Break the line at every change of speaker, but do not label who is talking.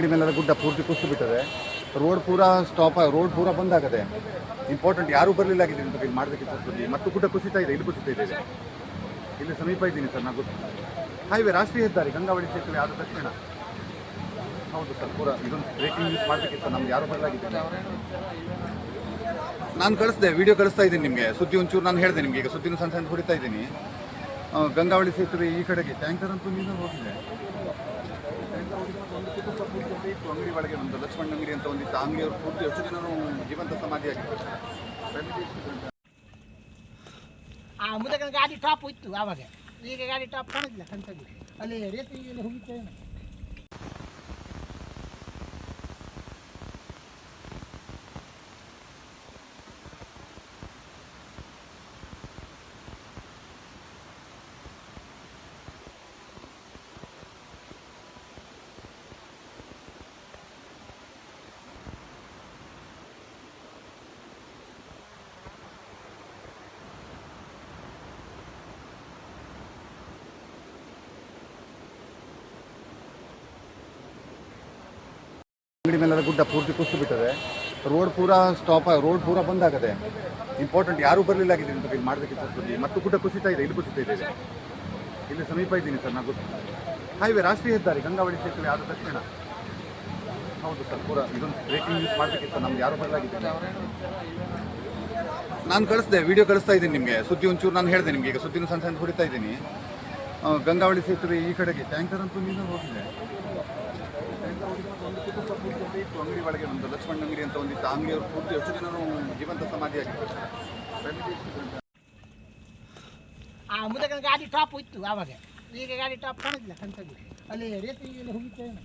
ಅಂಗಡಿ ಮೇಲೆಲ್ಲ ಗುಡ್ಡ ಪೂರ್ತಿ ಕುಸಿದು ಬಿಟ್ಟದೆ ರೋಡ್ ಪೂರ ಸ್ಟಾಪ್ ರೋಡ್ ಪೂರ ಬಂದ್ ಆಗದೆ. ಇಂಪಾರ್ಟೆಂಟ್ ಯಾರೂ ಬರಲಿಲ್ಲ ಆಗಿದೆ ಅಂತ ಇಲ್ಲಿ ಮಾಡಬೇಕಿತ್ತು ಮತ್ತು ಗುಡ್ಡ ಕುಸಿತಾ ಇದೆ, ಇಲ್ಲಿ ಕುಸಿತಾ ಇದೆ ಇಲ್ಲಿ ಸಮೀಪ ಇದ್ದೀನಿ ಸರ್ ನಾನು ಗೊತ್ತು ಹೈವೇ ರಾಷ್ಟ್ರೀಯ ಹೆದ್ದಾರಿ, ಗಂಗಾವಳಿ ಸೇತುವೆ ಆದ ತಕ್ಷಣ. ಹೌದು ಸರ್, ಪೂರ ಇದೊಂದು ಬ್ರೇಕಿಂಗ್ ನ್ಯೂಸ್ ಮಾಡಬೇಕಿತ್ತು ನಮ್ಗೆ ಯಾರು ಬರಲಾಗಿದೆ ನಾನು ಕಳಿಸ್ದೆ ವಿಡಿಯೋ ಕಳಿಸ್ತಾ ಇದ್ದೀನಿ ನಿಮಗೆ. ಸುದ್ದಿ ಒಂಚೂರು ನಾನು ಹೇಳಿದೆ ನಿಮಗೆ, ಈಗ ಸುದ್ದಿನ ಸಣ್ಣ ಸಣ್ಣ ಹೊಡಿತಾ ಇದ್ದೀನಿ. ಗಂಗಾವಳಿ ಸೇತುವೆ ಈ ಕಡೆಗೆ, ಟ್ಯಾಂಕರ್ ಅಂತೂ ನೀನು ಹೋಗಿದೆ ಕುಟುಂಬ ಪೂರ್ತಿ ಇತ್ತು ಅಂಗಡಿ ಒಳಗೆ ಒಂದು ಲಕ್ಷ್ಮಣ ಅಂಗಡಿ ಅಂತ ಒಂದಿತ್ತು ಆ ಅಂಗಡಿಯವರು ಪೂರ್ತಿ ಎಷ್ಟು ಜನರು ಜೀವಂತ ಸಮಾಧಿಯಾಗಿತ್ತು Family ಎಷ್ಟು ದೊಡ್ಡ-
ಆ ಮುದಕ ಗಾಡಿ ಟಾಪ್ ಇತ್ತು ಆವಾಗ. ಈಗ ಗಾಡಿ ಟಾಪ್ ಕಾಣಿಲ್ಲ ಕಂತದ್ದು ಅಲ್ಲಿ ರೇತಿ ಎಲ್ಲ ಹೋಗಿತ್ತೇನೆ
ಅಂಗಡಿ ಮೇಲೆಲ್ಲ ಗುಡ್ಡ ಪೂರ್ತಿ ಕುಸಿದು ಬಿಟ್ಟದೆ ರೋಡ್ ಪೂರ ಸ್ಟಾಪ್ ರೋಡ್ ಪೂರ ಬಂದ್ ಆಗದೆ. ಇಂಪಾರ್ಟೆಂಟ್ ಯಾರೂ ಬರಲಿಲ್ಲ ಆಗಿದೆ ಅಂತ ಇಲ್ಲಿ ಮಾಡಬೇಕಿತ್ತು ಮತ್ತು ಗುಡ್ಡ ಕುಸಿತಾ ಇದೆ, ಇಲ್ಲಿ ಕುಸಿತಾ ಇದೆ ಇಲ್ಲಿ ಸಮೀಪ ಇದ್ದೀನಿ ಸರ್ ನಾನು ಹೈವೇ ರಾಷ್ಟ್ರೀಯ ಹೆದ್ದಾರಿ, ಗಂಗಾವಳಿ ಸೇತುವೆ ಆದ ತಕ್ಷಣ. ಹೌದು ಸರ್, ಪೂರ ಇದೊಂದು ಬ್ರೇಕಿಂಗ್ ನ್ಯೂಸ್ ಮಾಡಬೇಕಿತ್ತು ನಮ್ಗೆ ಯಾರು ಬರಲಾಗಿದೆ ನಾನು ಕಳಿಸ್ದೆ ವಿಡಿಯೋ ಕಳಿಸ್ತಾ ಇದ್ದೀನಿ ನಿಮಗೆ. ಸುದ್ದಿ ಒಂಚೂರು ನಾನು ಹೇಳಿದೆ ನಿಮಗೆ, ಈಗ ಸುದ್ದಿನ ಸಣ್ಣ ಸಣ್ಣ ಹೊಡಿತಾ ಇದ್ದೀನಿ. ಗಂಗಾವಳಿ ಸೇತುವೆ ಈ ಕಡೆಗೆ, ಟ್ಯಾಂಕರ್ ಅಂತೂ ನೀನು ಹೋಗಿದೆ ಇತ್ತು ಅಂಗಡಿ ಒಳಗೆ ಒಂದು ಲಕ್ಷ್ಮಣ ಅಂಗಡಿ ಅಂತ ಒಂದಿತ್ತು. ಅಂಗಡಿಯವರು ಪೂರ್ತಿ ಎಷ್ಟು ಜನರು ಜೀವಂತ ಸಮಾಧಿ ಆಗಿತ್ತು
ಆ ಮುದಕ ಗಾಡಿ ಟಾಪ್ ಇತ್ತು ಆವಾಗ. ಈಗ ಗಾಡಿ ಟಾಪ್ ಕಾಣಿಲ್ಲ ಕಂತದ್ದು. ಅಲ್ಲಿ ಎಲ್ಲ ಹೋಗಿತ್ತೇನೆ.